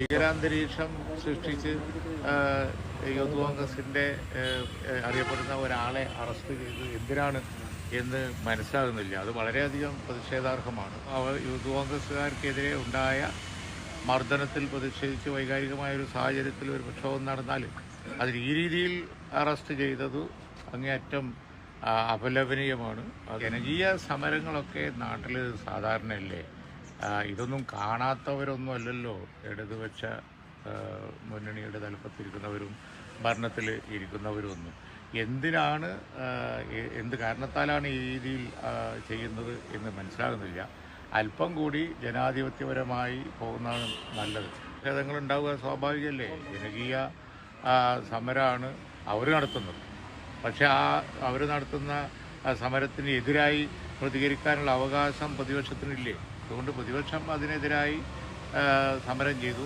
ഭീകരാന്തരീക്ഷം സൃഷ്ടിച്ച് യൂത്ത് കോൺഗ്രസിന്റെ അറിയപ്പെടുന്ന ഒരാളെ അറസ്റ്റ് ചെയ്ത് എന്തിനാണ് എന്ന് മനസ്സിലാകുന്നില്ല. അത് വളരെയധികം പ്രതിഷേധാർഹമാണ്. അവർ യൂത്ത് കോൺഗ്രസ്സുകാർക്കെതിരെ ഉണ്ടായ മർദ്ദനത്തിൽ പ്രതിഷേധിച്ച് വൈകാരികമായ ഒരു സാഹചര്യത്തിൽ ഒരു പ്രക്ഷോഭം നടന്നാൽ അതിൽ ഈ രീതിയിൽ അറസ്റ്റ് ചെയ്തത് അങ്ങേയറ്റം അപലപനീയമാണ്. ജനകീയ സമരങ്ങളൊക്കെ നാട്ടിൽ സാധാരണയല്ലേ? ഇതൊന്നും കാണാത്തവരൊന്നും അല്ലല്ലോ ഇടതുപക്ഷ മുന്നണിയുടെ തലപ്പത്തിരിക്കുന്നവരും ഭരണത്തിൽ ഇരിക്കുന്നവരും ഒന്നും എന്തിനാണ് എന്ത് കാരണത്താലാണ് ഈ രീതിയിൽ ചെയ്യുന്നത് എന്ന് മനസ്സിലാകുന്നില്ല. അല്പം കൂടി ജനാധിപത്യപരമായി പോകുന്നതാണ് നല്ലത്. ഭേദങ്ങൾ ഉണ്ടാവുക സ്വാഭാവികമല്ലേ ജനകീയ സമരമാണ് അവർ നടത്തുന്നത്. പക്ഷെ ആ അവർ നടത്തുന്ന ആ സമരത്തിന് എതിരായി പ്രതികരിക്കാനുള്ള അവകാശം പ്രതിപക്ഷത്തിനില്ലേ? അതുകൊണ്ട് പ്രതിപക്ഷം അതിനെതിരായി സമരം ചെയ്തു.